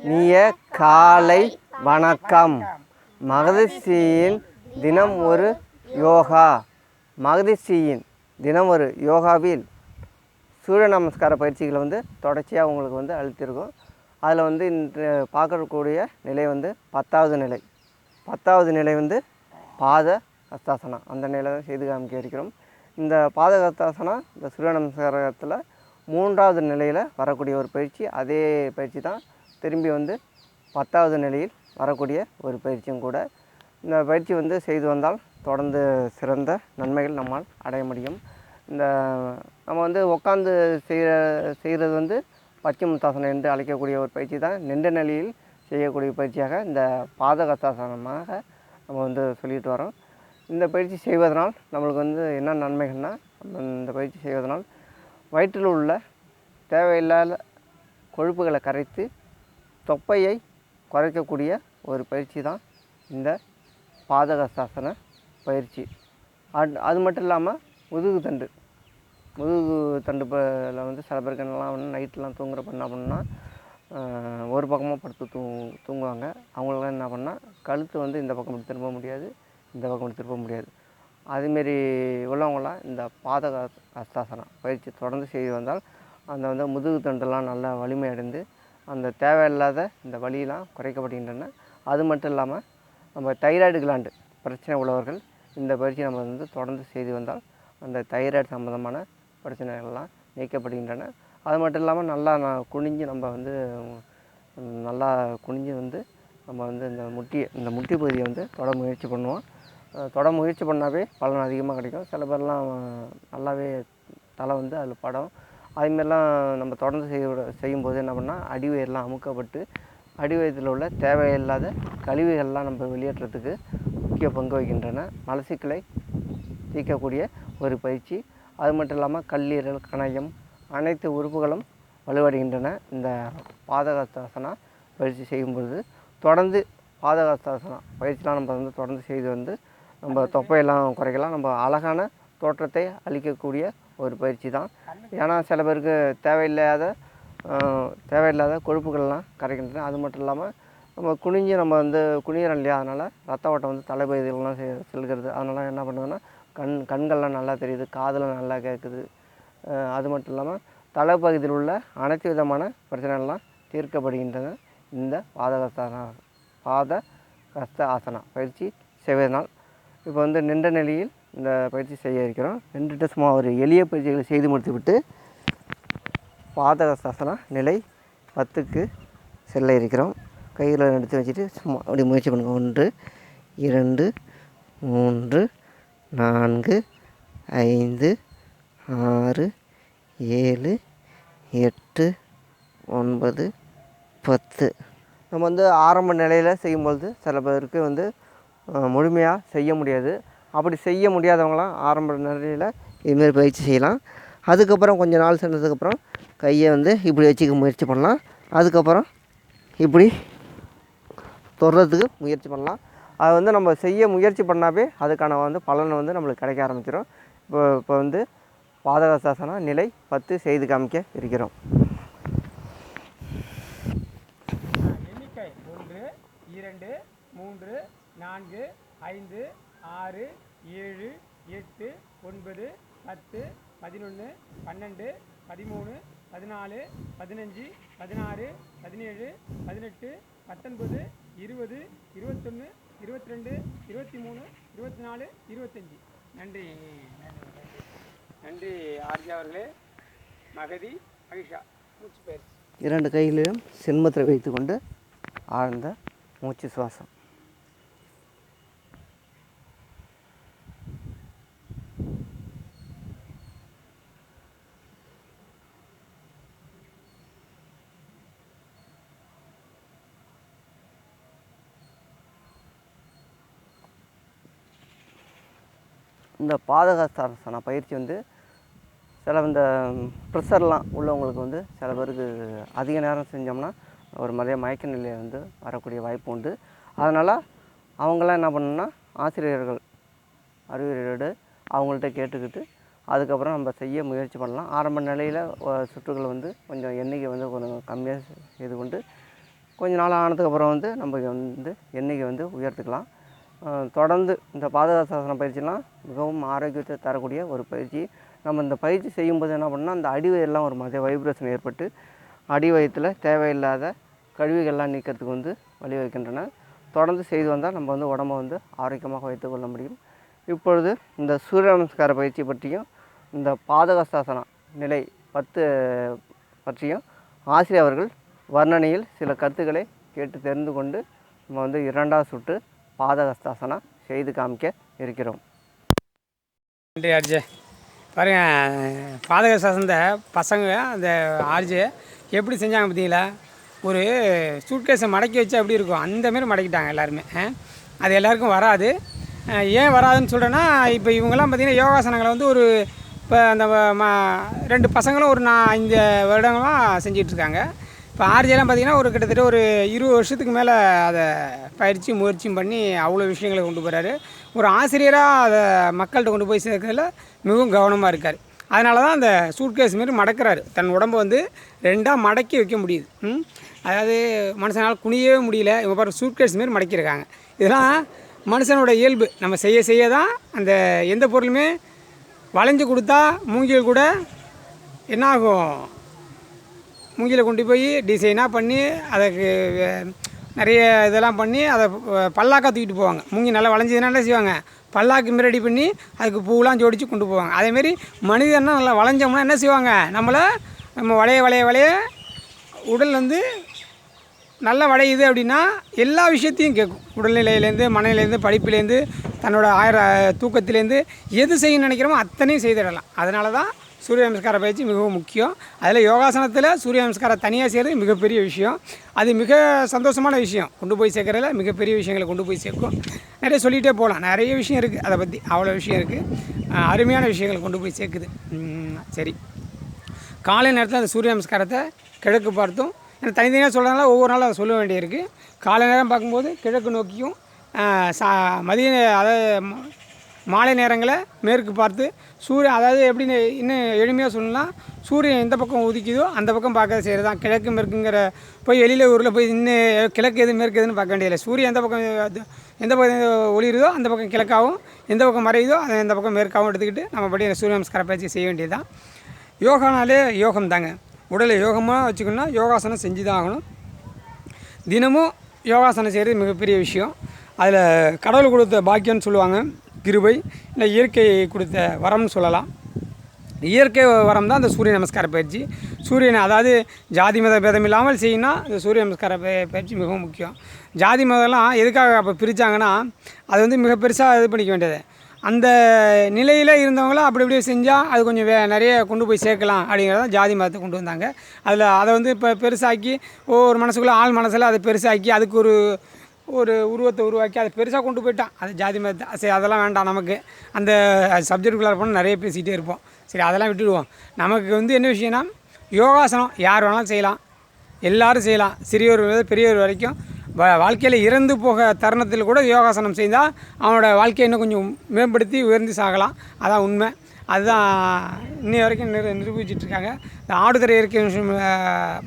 இனிய காலை வணக்கம். மகதிஷியின் தினம் ஒரு யோகா. மகதிஷியின் தினம் ஒரு யோகாவில் சூரிய நமஸ்கார பயிற்சிகளை வந்து தொடர்ச்சியாக உங்களுக்கு வந்து அழுத்திருக்கும் அதில் வந்து இன்று பார்க்கக்கூடிய நிலை வந்து பத்தாவது நிலை. பத்தாவது நிலை வந்து பாத ஹஸ்தாசனா அந்த நிலை செய்து காமிக்க இருக்கிறோம். இந்த பாத ஹஸ்தாசனா இந்த சூரிய நமஸ்காரத்தில் மூன்றாவது நிலையில் வரக்கூடிய ஒரு பயிற்சி அதே பயிற்சி தான் திரும்பி வந்து பத்தாவது நிலையில் வரக்கூடிய ஒரு பயிற்சியும் கூட இந்த பயிற்சி வந்து செய்து வந்தால் தொடர்ந்து சிறந்த நன்மைகள் நம்மால் அடைய முடியும். இந்த நம்ம வந்து உட்காந்து செய்கிற செய்கிறது வந்து பச்சிமுத்தாசனம் என்று அழைக்கக்கூடிய ஒரு பயிற்சி தான். நின்ற நிலையில் செய்யக்கூடிய பயிற்சியாக இந்த பாதகத்தாசனமாக நம்ம வந்து சொல்லிட்டு வரோம். இந்த பயிற்சி செய்வதனால் நம்மளுக்கு வந்து என்ன நன்மைகள்னால் நம்ம இந்த பயிற்சி செய்வதனால் வயிற்றில் உள்ள தேவையில்லாத கொழுப்புகளை கரைத்து தொப்பையை குறைக்கக்கூடிய ஒரு பயிற்சி தான் இந்த பாதகசாசன பயிற்சி. அது அது மட்டும் இல்லாமல் முதுகு தண்டு. முதுகு தண்டு ப- வந்து சில பேருக்கு என்னெல்லாம் வந்து நைட்லாம் தூங்குறப்ப என்ன பண்ணால் ஒரு பக்கமாக படுத்து தூ தூங்குவாங்க. அவங்களுக்குலாம் என்ன பண்ணால் கழுத்து வந்து இந்த பக்கம் இப்படி முடியாது இந்த பக்கம் திரும்ப முடியாது. அதுமாரி உள்ளவங்களாம் இந்த பாதக அஸ்தாசனம் பயிற்சி தொடர்ந்து செய்து வந்தால் அந்த வந்து முதுகு தண்டெல்லாம் நல்லா வலிமை அடைந்து அந்த தேவையில்லாத இந்த வழியெலாம் குறைக்கப்படுகின்றன. அது மட்டும் இல்லாமல் நம்ம தைராய்டு கிளாண்டு பிரச்சனை உள்ளவர்கள் இந்த பயிற்சி நம்ம வந்து தொடர்ந்து செய்து வந்தால் அந்த தைராய்டு சம்மந்தமான பிரச்சனைகள்லாம் நீக்கப்படுகின்றன. அது மட்டும் இல்லாமல் நல்லா நான் குனிஞ்சு நம்ம வந்து நல்லா குனிஞ்சு வந்து நம்ம வந்து இந்த முட்டியை இந்த முட்டி பகுதியை வந்து தொட முயற்சி பண்ணுவோம். தொட முயற்சி பண்ணாவே பலன் அதிகமாக கிடைக்கும். சில பேர்லாம் நல்லாவே தலை வந்து அதில் படம். அதுமாரிலாம் நம்ம தொடர்ந்து செய்ய செய்யும்போது என்ன பண்ணால் அடிவயிறுலாம் அமுக்கப்பட்டு அடிவயத்தில் உள்ள தேவையில்லாத கழிவுகள்லாம் நம்ம வெளியேற்றத்துக்கு முக்கிய பங்கு வகிக்கின்றன. மலசிக்கலை தீர்க்கக்கூடிய ஒரு பயிற்சி. அது மட்டும் இல்லாமல் கல்லீரல் கணையம் அனைத்து உறுப்புகளும் வலுவடைகின்றன. இந்த பாதகஸ்தாசனா பயிற்சி செய்யும்பொழுது தொடர்ந்து பாதகஸ்தாசனா பயிற்சிலாம் நம்ம வந்து தொடர்ந்து செய்து வந்து நம்ம தொப்பையெல்லாம் குறைக்கலாம். நம்ம அழகான தோற்றத்தை அளிக்கக்கூடிய ஒரு பயிற்சி தான். ஏன்னா சில பேருக்கு தேவையில்லாத தேவையில்லாத கொழுப்புகள்லாம் கரைக்கின்றன அது மட்டும் இல்லாமல் நம்ம குனிஞ்சு நம்ம வந்து குனியிறோம் இல்லையா? அதனால் ரத்த ஓட்டம் வந்து தலைப்பகுதியிலலாம் செ செல்கிறது. அதனால் என்ன பண்ணுதுன்னா கண் கண்கள்லாம் நல்லா தெரியுது காதெல்லாம் நல்லா கேட்குது அது மட்டும் இல்லாமல் தலைப்பகுதியில் உள்ள அனைத்து விதமான பிரச்சனைகள்லாம் தீர்க்கப்படுகின்றன. இந்த பாதகஸ்தான பாத கஸ்த ஆசனா பயிற்சி செய்வதனால். இப்போ வந்து நின்ற நிலையில் இந்த பயிற்சி செய்ய இருக்கிறோம். நின்றுட்டு சும்மா ஒரு எளிய பயிற்சிகளை செய்து முடித்துவிட்டு பாதகஸ்தாசனா நிலை பத்துக்கு செல்ல இருக்கிறோம். கையில் எடுத்து வச்சுட்டு சும்மா அப்படி முயற்சி பண்ணுங்கள் ஒன்று இரண்டு மூன்று நான்கு ஐந்து ஆறு ஏழு எட்டு ஒன்பது பத்து. நம்ம வந்து ஆரம்ப நிலையில் செய்யும்பொழுது சில பேருக்கு வந்து முழுமையாக செய்ய முடியாது. அப்படி செய்ய முடியாதவங்களாம் ஆரம்ப நிலையில் இதுமாரி பயிற்சி செய்யலாம். அதுக்கப்புறம் கொஞ்சம் நாள் சென்றதுக்கப்புறம் கையை வந்து இப்படி வச்சுக்க முயற்சி பண்ணலாம். அதுக்கப்புறம் இப்படி தொடுறதுக்கு முயற்சி பண்ணலாம். அது வந்து நம்ம செய்ய முயற்சி பண்ணாவே அதுக்கான வந்து பலனை வந்து நம்மளுக்கு கிடைக்க ஆரம்பிச்சிடும் இப்போ இப்போ வந்து பாதகசாசனா நிலை பத்து செய்து காமிக்க இருக்கிறோம். எண்ணிக்கை ஒன்று இரண்டு மூன்று நான்கு ஐந்து ஆறு ஏழு எட்டு ஒன்பது பத்து பதினொன்று பன்னெண்டு பதிமூணு பதினாலு பதினஞ்சு பதினாறு பதினேழு பதினெட்டு பத்தொன்பது இருபது இருபத்தொன்று இருபத்தி ரெண்டு இருபத்தி மூணு இருபத்தி நாலு இருபத்தஞ்சி. நன்றி. நன்றி நன்றி ஆர்ஜி அவர்களே. மகதி மகிஷா. மூச்சு பயிற்சி. இரண்டு கைகளிலும் சின்மத்தை வைத்துக்கொண்டு ஆழ்ந்த மூச்சு சுவாசம். இந்த பாதகஸ்தாசன பயிற்சி வந்து சில இந்த ப்ரெஷர்லாம் உள்ளவங்களுக்கு வந்து சில பேருக்கு அதிக நேரம் செஞ்சோம்னா ஒரு மாதிரியா மயக்க நிலையை வந்து வரக்கூடிய வாய்ப்பு உண்டு. அதனால் அவங்களாம் என்ன பண்ணணும்னா ஆசிரியர்கள் அறிவுரையோடு அவங்கள்ட்ட கேட்டுக்கிட்டு அதுக்கப்புறம் நம்ம செய்ய முயற்சி பண்ணலாம். ஆரம்ப நிலையில் சுற்றுகள் வந்து கொஞ்சம் எண்ணிக்கை வந்து கொஞ்சம் கம்மியாக செய்து கொண்டு கொஞ்சம் நாள் ஆனதுக்கப்புறம் வந்து நம்ம வந்து எண்ணிக்கை வந்து உயர்த்துக்கலாம். தொடர்ந்து இந்த பாதகாசாசன பயிற்சிலாம் மிகவும் ஆரோக்கியத்தை தரக்கூடிய ஒரு பயிற்சி. நம்ம இந்த பயிற்சி செய்யும்போது என்ன பண்ணால் அந்த அடிவயெல்லாம் ஒரு மாதிரி வைப்ரேஷன் ஏற்பட்டு அடி தேவையில்லாத கழிவுகள்லாம் நீக்கிறதுக்கு வந்து வழிவகுக்கின்றன. தொடர்ந்து செய்து வந்தால் நம்ம வந்து உடம்பை வந்து ஆரோக்கியமாக வைத்துக்கொள்ள முடியும். இப்பொழுது இந்த சூரிய நமஸ்கார பயிற்சி பற்றியும் இந்த பாதகஸ்தாசனா நிலை பத்து பற்றியும் ஆசிரியர் அவர்கள் வர்ணனையில் சில கருத்துக்களை கேட்டு தெரிந்து கொண்டு நம்ம வந்து இரண்டாவது சுற்று பாதகஸ்தாசனா செய்து காமிக்க இருக்கிறோம். நன்றி ஆர்ஜே. பாருங்க பாதக பசங்க அந்த ஆர்ஜே எப்படி செஞ்சாங்க பார்த்தீங்களா? ஒரு சூட்கேஸை மடக்கி வச்சா எப்படி இருக்கும்? அந்தமாரி மடக்கிட்டாங்க எல்லாருமே. அது எல்லாருக்கும் வராது. ஏன் வராதுன்னு சொல்கிறேன்னா இப்போ இவங்கெல்லாம் பார்த்தீங்கன்னா யோகாசனங்களை வந்து ஒரு இப்போ அந்த ம- ரெண்டு பசங்களும் ஒரு நான் ஐந்து வருடங்களாக செஞ்சிட்ருக்காங்க இப்போ ஆர்ஜியெல்லாம் பார்த்தீங்கன்னா ஒரு கிட்டத்தட்ட ஒரு இருபது வருஷத்துக்கு மேலே அதை பயிற்சி முயற்சியும் பண்ணி அவ்வளோ விஷயங்களை கொண்டு போகிறாரு. ஒரு ஆசிரியராக அதை மக்கள்கிட்ட கொண்டு போய் சேர்க்கறதுல மிகவும் கவனமாக இருக்கார். அதனால தான் அந்த சூட்கேஸ் மாரி மடக்கிறாரு. தன் உடம்பை வந்து ரெண்டாக மடக்கி வைக்க முடியுது. அதாவது மனுஷனால் குனியவே முடியல. இவங்க பாரு சூட்கேஸ் மாரி மடக்கியிருக்காங்க. இதெல்லாம் மனுஷனோட இயல்பு. நம்ம செய்ய செய்ய தான் அந்த எந்த பொருளுமே வளைஞ்சு கொடுத்தா மூங்கில் கூட என்ன ஆகும் மூங்கில கொண்டு போய் டிசைனாக பண்ணி அதுக்கு நிறைய இதெல்லாம் பண்ணி அதை பல்லாக்காக பல்லாக்கா தூக்கிட்டு போவாங்க. மூங்கி நல்லா வளைஞ்சதுன்னா என்ன செய்வாங்க? பல்லாக்கு ரெடி பண்ணி அதுக்கு பூவெலாம் ஜோடித்து கொண்டு போவாங்க. அதேமாரி மனிதன்னா நல்லா வளைஞ்சோம்னா என்ன செய்வாங்க? நம்மளை நம்ம வளைய வளைய வளைய உடல் வந்து நல்லா வளையுது அப்படின்னா எல்லா விஷயத்தையும் கேட்கும். உடல்நிலையிலேருந்து மனநிலையிலேருந்து படிப்புலேருந்து தன்னோட ஆயிர தூக்கத்திலேருந்து எது செய்யணும்னு நினைக்கிறோமோ அத்தனையும் செய்திடலாம். அதனால தான் சூரிய நமஸ்கார பயிற்சி மிகவும் முக்கியம். அதில் யோகாசனத்தில் சூரிய நமஸ்காரம் தனியாக செய்கிறது மிகப்பெரிய விஷயம். அது மிக சந்தோஷமான விஷயம். கொண்டு போய் சேர்க்குறதுல மிகப்பெரிய விஷயங்களை கொண்டு போய் சேர்க்கும். நிறைய சொல்லிகிட்டே போகலாம் நிறைய விஷயம் இருக்குது அதை பற்றி அவ்வளோ விஷயம் இருக்குது அருமையான விஷயங்களை கொண்டு போய் சேர்க்குது. சரி. காலை நேரத்தில் அந்த சூரிய நமஸ்காரத்தை கிழக்கு பார்த்தும் எனக்கு தனித்தனியாக சொல்கிறதுனால ஒவ்வொரு நாளும் அதை சொல்ல வேண்டியிருக்கு. காலை நேரம் பார்க்கும்போது கிழக்கு நோக்கியும் சா மதிய அதாவது மாலை நேரங்களில் மேற்கு பார்த்து சூரியன் அதாவது எப்படின்னு இன்னும் எளிமையாக சொல்லலாம் சூரியன் எந்த பக்கம் உதிக்குதோ அந்த பக்கம் பார்க்க செய்கிறது தான். கிழக்கு மேற்குங்கிற போய் வெளியில் ஊரில் போய் இன்னும் கிழக்கு எது மேற்கு எதுன்னு பார்க்க வேண்டியதில்லை. சூரியன் எந்த பக்கம் எந்த பக்கம் ஒளிருதோ அந்த பக்கம் கிழக்காகவும் எந்த பக்கம் மறையுதோ அதை எந்த பக்கம் மேற்காகவும் எடுத்துக்கிட்டு நம்ம படி சூரிய நமஸ்கார பயிற்சி செய்ய வேண்டியது தான். யோகானாலே யோகம் தாங்க. உடலை யோகமாக வச்சுக்கணும்னா யோகாசனம் செஞ்சு தான் ஆகணும். தினமும் யோகாசனம் செய்கிறது மிகப்பெரிய விஷயம். அதில் கடவுள் கொடுத்த பாக்கியம்னு சொல்லுவாங்க. கிருபை இல்லை இயற்கை கொடுத்த வரம்னு சொல்லலாம். இயற்கை வரம் தான் அந்த சூரிய நமஸ்கார பயிற்சி. சூரியனை அதாவது ஜாதி மத பேதம் இல்லாமல் செய்யணும்னா இந்த சூரிய நமஸ்கார பயிற்சி மிகவும் முக்கியம். ஜாதி மதம்லாம் எதுக்காக அப்போ பிரித்தாங்கன்னா அது வந்து மிக பெருசாக இது பண்ணிக்க வேண்டியது. அந்த நிலையில் இருந்தவங்களும் அப்படி இப்படி செஞ்சால் அது கொஞ்சம் வே நிறைய கொண்டு போய் சேர்க்கலாம் அப்படிங்கிறத ஜாதி மதத்தை கொண்டு வந்தாங்க. அதில் அதை வந்து இப்போ பெருசாக்கி ஒவ்வொரு மனசுக்குள்ளே ஆள் மனசில் அதை பெருசாக்கி அதுக்கு ஒரு ஒரு உருவத்தை உருவாக்கி அதை பெருசாக கொண்டு போயிட்டான். அது ஜாதி மதத்தை சரி அதெல்லாம் வேண்டாம் நமக்கு. அந்த சப்ஜெக்டுக்குள்ளே போனால் நிறைய பேசிகிட்டே இருப்போம். சரி அதெல்லாம் விட்டுடுவோம். நமக்கு வந்து என்ன விஷயம்னா யோகாசனம் யார் வேணாலும் செய்யலாம். எல்லோரும் செய்யலாம். சிறியவர் பெரியவர் வரைக்கும். வ வாழ்க்கையில் இறந்து போக தருணத்தில் கூட யோகாசனம் செய்தால் அவனோட வாழ்க்கையை இன்னும் கொஞ்சம் மேம்படுத்தி உயர்ந்து சாகலாம். அதான் உண்மை. அதுதான் இன்னி வரைக்கும் நிரு நிரூபிச்சிட்டு இருக்காங்க இந்த ஆடுதுறை இயற்கை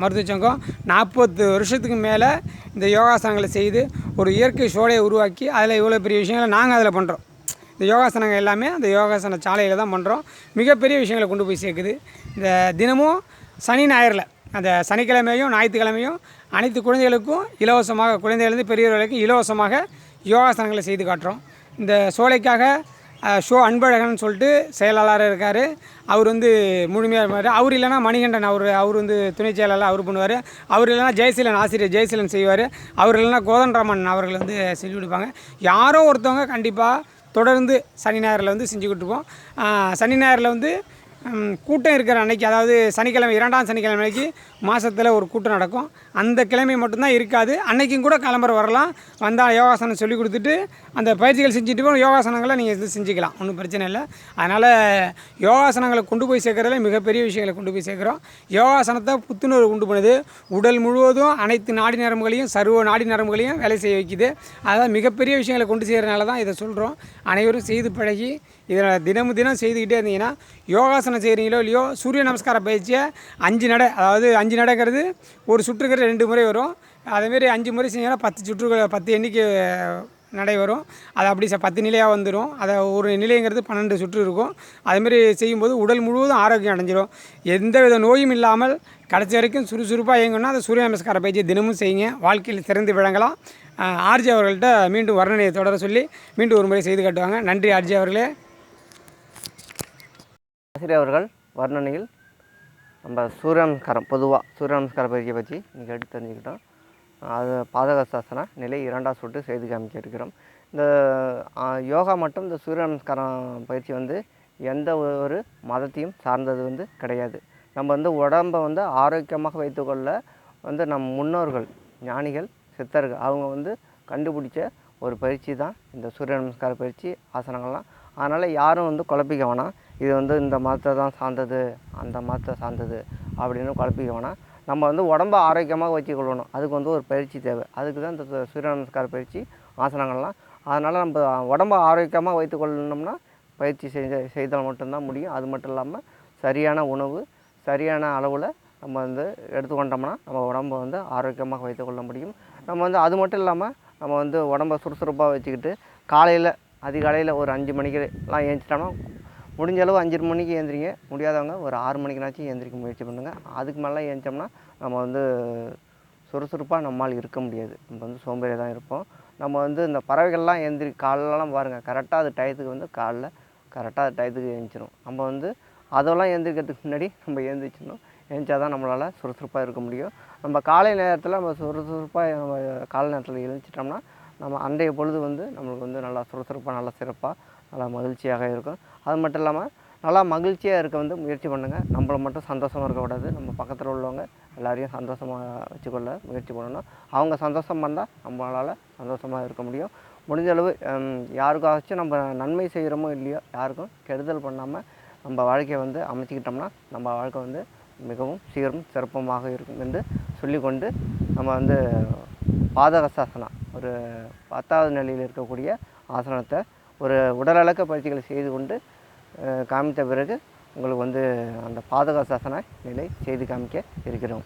மருத்துவ சங்கம் நாற்பது வருஷத்துக்கு மேலே இந்த யோகாசனங்களை செய்து ஒரு இயற்கை சோலையை உருவாக்கி அதில் இவ்வளோ பெரிய விஷயங்களை நாங்கள் அதில் பண்ணுறோம் இந்த யோகாசனங்கள் எல்லாமே அந்த யோகாசன சாலையில் தான் பண்ணுறோம் மிகப்பெரிய விஷயங்களை கொண்டு போய் சேர்க்குது. இந்த தினமும் சனி ஞாயிறில் அந்த சனிக்கிழமையும் ஞாயிற்றுக்கிழமையும் அனைத்து குழந்தைகளுக்கும் இலவசமாக குழந்தைகளிருந்து பெரியவர்களுக்கும் இலவசமாக யோகாசனங்களை செய்து காட்டுறோம். இந்த சோலைக்காக ஷோ அன்பழகன் சொல்லிட்டு செயலாளராக இருக்கார். அவர் வந்து முழுமையாக இருப்பார். அவர் இல்லைன்னா மணிகண்டன் அவர் அவர் வந்து துணை செயலாளர் அவர் பண்ணுவார். அவர் இல்லைனா ஜெயசீலன் ஆசிரியர் ஜெயசீலன் செய்வார். அவர் இல்லைன்னா கோதண்டராமன் அவர்கள் வந்து செஞ்சு கொடுப்பாங்க. யாரோ ஒருத்தவங்க கண்டிப்பாக தொடர்ந்து சனி ஞாயிறில் வந்து செஞ்சு இருக்கோம் சனி ஞாயிறில் வந்து கூட்டம் இருக்கிற அன்னைக்கு அதாவது சனிக்கிழமை இரண்டாம் சனிக்கிழமை அன்னைக்கு மாதத்தில் ஒரு கூட்டம் நடக்கும். அந்த கிழமை மட்டும்தான் இருக்காது. அன்னைக்கும் கூட கிளம்புற வரலாம். வந்தால் யோகாசனம் சொல்லி கொடுத்துட்டு அந்த பயிற்சிகள் செஞ்சுட்டு போகணும் யோகாசனங்களை நீங்கள் இது செஞ்சுக்கலாம். ஒன்றும் பிரச்சனை இல்லை. அதனால் யோகாசனங்களை கொண்டு போய் சேர்க்குறதுல மிகப்பெரிய விஷயங்களை கொண்டு போய் சேர்க்குறோம். யோகாசனத்தை புத்துணர்வு உண்டு பண்ணுது. உடல் முழுவதும் அனைத்து நாடி நரம்புகளையும் சர்வ நாடி நரம்புகளையும் வேலை செய்ய வைக்குது. அதாவது மிகப்பெரிய விஷயங்களை கொண்டு செய்கிறனால தான் இதை சொல்கிறோம் அனைவரும் செய்து பழகி இதில் தினமும் தினம் செய்துக்கிட்டே இருந்தீங்கன்னா யோகாசனம் செய்கிறீங்களோ இல்லையோ சூரிய நமஸ்கார பயிற்சியை அஞ்சு நடை அதாவது அஞ்சு நடைங்கிறது ஒரு சுற்றுக்கிற ரெண்டு முறை வரும். அதேமாரி அஞ்சு முறை செஞ்சோன்னா பத்து சுற்றுகள் பத்து எண்ணிக்கை நடைபெறும். அது அப்படி ச பத்து நிலையாக வந்துடும் அதை ஒரு நிலைங்கிறது பன்னெண்டு சுற்று இருக்கும். அதேமாரி செய்யும்போது உடல் முழுவதும் ஆரோக்கியம் அடைஞ்சிடும் எந்த வித நோயும் இல்லாமல் கடைசி வரைக்கும் சுறுசுறுப்பாக இயங்கணும்னா அந்த சூரிய நமஸ்கார பயிற்சி தினமும் செய்யுங்க. வாழ்க்கையில் சிறந்து விளங்கலாம். ஆர்ஜி அவர்கள்ட்ட மீண்டும் வர்ணனையை தொடர சொல்லி மீண்டும் ஒரு முறை செய்து காட்டுவாங்க. நன்றி ஆர்ஜி அவர்களே. ஆசிரியர் அவர்கள் வர்ணனையில் நம்ம சூரிய நமஸ்காரம் பொதுவாக சூரிய நமஸ்கார பயிற்சியை பற்றி இன்றைக்கி எடுத்து தெரிஞ்சுக்கிட்டோம். அது பாதகசாசன நிலை இரண்டாம் சுட்டு செய்து காமிக்க இருக்கிறோம் இந்த யோகா மற்றும் இந்த சூரிய நமஸ்காரம் பயிற்சி வந்து எந்த ஒரு மதத்தையும் சார்ந்தது வந்து கிடையாது. நம்ம வந்து உடம்பை வந்து ஆரோக்கியமாக வைத்துக்கொள்ள வந்து நம் முன்னோர்கள் ஞானிகள் சித்தர்கள் அவங்க வந்து கண்டுபிடிச்ச ஒரு பயிற்சி தான் இந்த சூரிய நமஸ்கார பயிற்சி ஆசனங்கள்லாம். அதனால் யாரும் வந்து குழப்பிக்க வேணாம். இது வந்து இந்த மதத்தை தான் சார்ந்தது அந்த மதத்தை சார்ந்தது அப்படின்னு குழப்பிக்க வேணாம். நம்ம வந்து உடம்ப ஆரோக்கியமாக வச்சுக்கொள்ளணும். அதுக்கு வந்து ஒரு பயிற்சி தேவை. அதுக்கு தான் இந்த சூரிய நமஸ்கார பயிற்சி ஆசனங்கள்லாம். அதனால் நம்ம உடம்ப ஆரோக்கியமாக வைத்துக்கொள்ளணும்னா பயிற்சி செஞ்ச செய்தால் மட்டும்தான் முடியும். அது மட்டும் இல்லாமல் சரியான உணவு சரியான அளவில் நம்ம வந்து எடுத்துக்கொண்டோம்னா நம்ம உடம்பை வந்து ஆரோக்கியமாக வைத்துக்கொள்ள முடியும். நம்ம வந்து அது மட்டும் இல்லாமல் நம்ம வந்து உடம்ப சுறுசுறுப்பாக வச்சுக்கிட்டு காலையில் அதிகாலையில் ஒரு அஞ்சு மணிக்கெல்லாம் ஏஞ்சிட்டோம்னா முடிஞ்ச அளவு அஞ்சு மணிக்கு ஏந்திரிங்க. முடியாதவங்க ஒரு ஆறு மணிக்குனாச்சும் ஏந்திரிக்க முயற்சி பண்ணுங்கள் அதுக்கு மேலே ஏந்திச்சோம்னா நம்ம வந்து சுறுசுறுப்பாக நம்மால் இருக்க முடியாது. நம்ம வந்து சோம்பேறியாக தான் இருப்போம். நம்ம வந்து இந்த பறவைகள்லாம் எந்திரி காலைலலாம் பாருங்கள் கரெக்டாக அது டயத்துக்கு வந்து காலைல கரெக்டாக அது டயத்துக்கு எழுந்திரிச்சிடும் நம்ம வந்து அதெல்லாம் எழுந்திரிக்கிறதுக்கு முன்னாடி நம்ம எழுந்திரிச்சிடணும் எழுந்திரிச்சா தான் நம்மளால் சுறுசுறுப்பாக இருக்க முடியும். நம்ம காலை நேரத்தில் நம்ம சுறுசுறுப்பாக நம்ம காலை நேரத்தில் எழுந்திரிச்சிட்டோம்னா நம்ம அன்றைய பொழுது வந்து நம்மளுக்கு வந்து நல்லா சுறுசுறுப்பாக நல்லா சிறப்பாக நல்லா மகிழ்ச்சியாக இருக்கும். அது மட்டும் இல்லாமல் நல்லா மகிழ்ச்சியாக இருக்க வந்து முயற்சி பண்ணுங்கள் நம்மள மட்டும் சந்தோஷமாக இருக்கக்கூடாது நம்ம பக்கத்தில் உள்ளவங்க எல்லாரையும் சந்தோஷமாக வச்சுக்கொள்ள முயற்சி பண்ணணும். அவங்க சந்தோஷமாக இருந்தால் நம்மளால் சந்தோஷமாக இருக்க முடியும். முடிஞ்ச அளவு யாருக்காச்சும் நம்ம நன்மை செய்கிறோமோ இல்லையோ யாருக்கும் கெடுதல் பண்ணாமல் நம்ம வாழ்க்கையை வந்து அமைச்சிக்கிட்டோம்னா நம்ம வாழ்க்கை வந்து மிகவும் சீரும் சிறப்பமாக இருக்கும் என்று சொல்லிக்கொண்டு நம்ம வந்து பாதகசாசனம் ஒரு பத்தாவது நிலையில் இருக்கக்கூடிய ஆசனத்தை ஒரு உடலடக்க பயிற்சிகளை செய்து கொண்டு காமித்த பிறகு உங்களுக்கு வந்து அந்த பாதகாசாசன நிலை செய்து காமிக்க இருக்கிறோம்.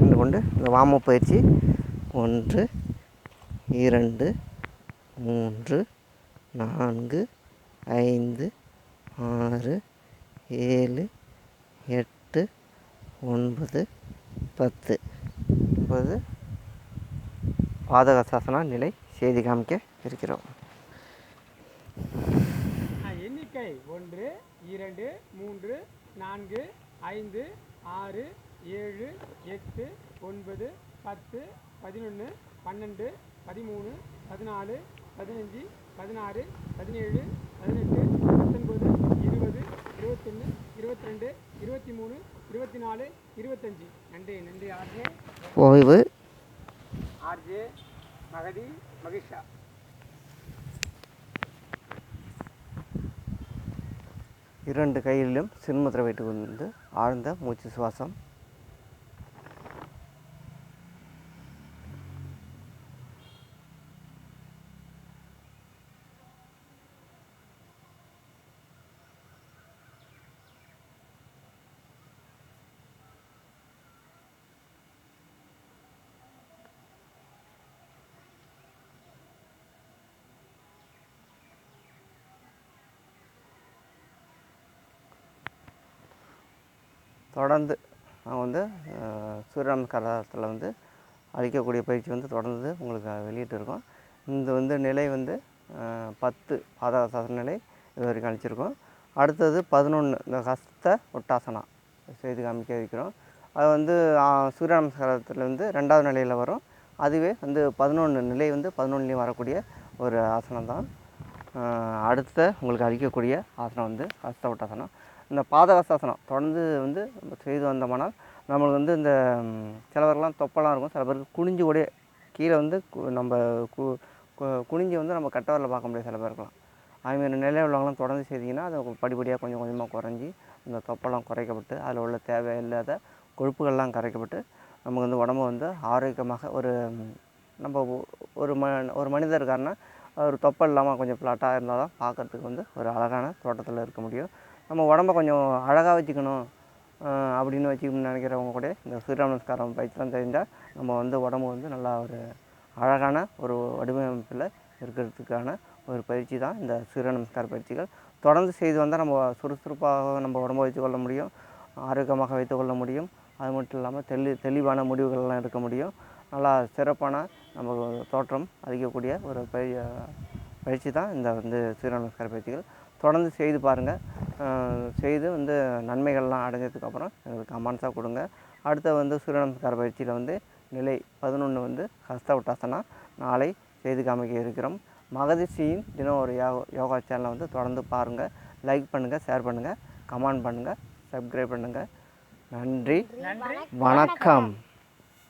இன்று கொண்டு இந்த வாம பயிற்சி ஒன்று இரண்டு மூன்று நான்கு ஐந்து ஆறு ஏழு எட்டு ஒன்பது பத்து. ஒன்பது பாதகாசாசன நிலை செய்து காமிக்க இருக்கிறோம். எண்ணிக்கை ஒன்று இரண்டு மூன்று நான்கு ஐந்து ஆறு ஏழு எட்டு ஒன்பது பத்து பதினொன்று பன்னெண்டு பதிமூணு பதினாலு பதினஞ்சு பதினாறு பதினேழு பதினெட்டு பத்தொன்பது இருபது இருபத்தொன்று இருபத்தி ரெண்டு இருபத்தி மூணு இருபத்தி நாலு இருபத்தஞ்சி. நன்றி நன்றி ஆர்ஜே ஓய்வு ஆர்ஜே மகதி மகிஷா. இரண்டு கையிலும் சின்முத்திரை வைத்து கொண்டு ஆழ்ந்த மூச்சு சுவாசம். தொடர்ந்து நான் வந்து சூரிய நமஸ்காரத்தில் வந்து அளிக்கக்கூடிய பயிற்சி வந்து தொடர்ந்து உங்களுக்கு வெளியிட்டு இருக்கோம். இந்த வந்து நிலை வந்து பத்து பாதகாசாசன நிலை இது வரைக்கும் அழிச்சிருக்கோம் அடுத்தது பதினொன்று இந்த ஹஸ்த ஒட்டாசனா செய்து காமிக்க இருக்கிறோம். அது வந்து சூரிய நமஸ்காரத்தில் வந்து ரெண்டாவது நிலையில் வரும். அதுவே வந்து பதினொன்று நிலை வந்து பதினொன்றுலேயும் வரக்கூடிய ஒரு ஆசனம் தான் அடுத்த உங்களுக்கு அழிக்கக்கூடிய ஆசனம் வந்து ஹஸ்தவட்டாசனம் இந்த பாதகசாசனம் தொடர்ந்து வந்து நம்ம செய்து வந்தோம்னால் நம்மளுக்கு வந்து இந்த ம், சிலவரெல்லாம் தொப்பெல்லாம் இருக்கும். சில பேருக்கு குனிஞ்சு கூட கீழே வந்து கு- நம்ம கு கு- குனிஞ்சு வந்து நம்ம கட்டவரில் பார்க்க முடியாது சில பேருக்குலாம் அதுமாரி நிலையில் உள்ளவங்களாம் தொடர்ந்து செய்தீங்கன்னா அது படிப்படியாக கொஞ்சம் கொஞ்சமாக குறைஞ்சி இந்த தொப்பெல்லாம் குறைக்கப்பட்டு அதில் உள்ள தேவையில்லாத கொழுப்புகள்லாம் கரைக்கப்பட்டு நமக்கு வந்து உடம்பு வந்து ஆரோக்கியமாக ஒரு நம்ம ஒரு ம ஒரு மனிதர் இருக்காருன்னா ஒரு தொப்பல் இல்லாமல் கொஞ்சம் ஃப்ளாட்டாக இருந்தால் தான் பார்க்கறதுக்கு வந்து ஒரு அழகான தோட்டத்தில் இருக்க முடியும். நம்ம உடம்ப கொஞ்சம் அழகாக வச்சுக்கணும் அப்படின்னு வச்சுக்கணும்னு நினைக்கிறவங்க கூட இந்த சூரிய நமஸ்காரம் பயிற்சிலாம் தெரிஞ்சால் நம்ம வந்து உடம்பு வந்து நல்லா ஒரு அழகான ஒரு வடிவமைப்பில் இருக்கிறதுக்கான ஒரு பயிற்சி தான் இந்த சூரிய நமஸ்கார பயிற்சிகள். தொடர்ந்து செய்து வந்தால் நம்ம சுறுசுறுப்பாக நம்ம உடம்பை வைத்துக்கொள்ள முடியும் ஆரோக்கியமாக வைத்துக்கொள்ள முடியும். அது மட்டும் இல்லாமல் தெளி தெளிவான முடிவுகள்லாம் எடுக்க முடியும். நல்லா சிறப்பான நம்ம தோற்றம் அதிகக்கூடிய ஒரு பயிற்சி தான் இந்த வந்து சூரிய நமஸ்கார பயிற்சிகள். தொடர்ந்து செய்து பாருங்கள் செய்து வந்து நன்மைகள்லாம் அடைஞ்சதுக்கப்புறம் எங்களுக்கு கமெண்ட்ஸாக கொடுங்க. அடுத்து வந்து சூரிய நமஸ்கார பயிற்சியில் வந்து நிலை பதினொன்று வந்து ஹஸ்த உட்டாசனா நாளை செய்து காமிக்க இருக்கிறோம். மகதிஷியின் தினம் ஒரு யோகா யோகா சேனலை வந்து தொடர்ந்து பாருங்கள் லைக் பண்ணுங்கள் ஷேர் பண்ணுங்கள் கமெண்ட் பண்ணுங்கள் சப்ஸ்கிரைப் பண்ணுங்கள் நன்றி. வணக்கம்.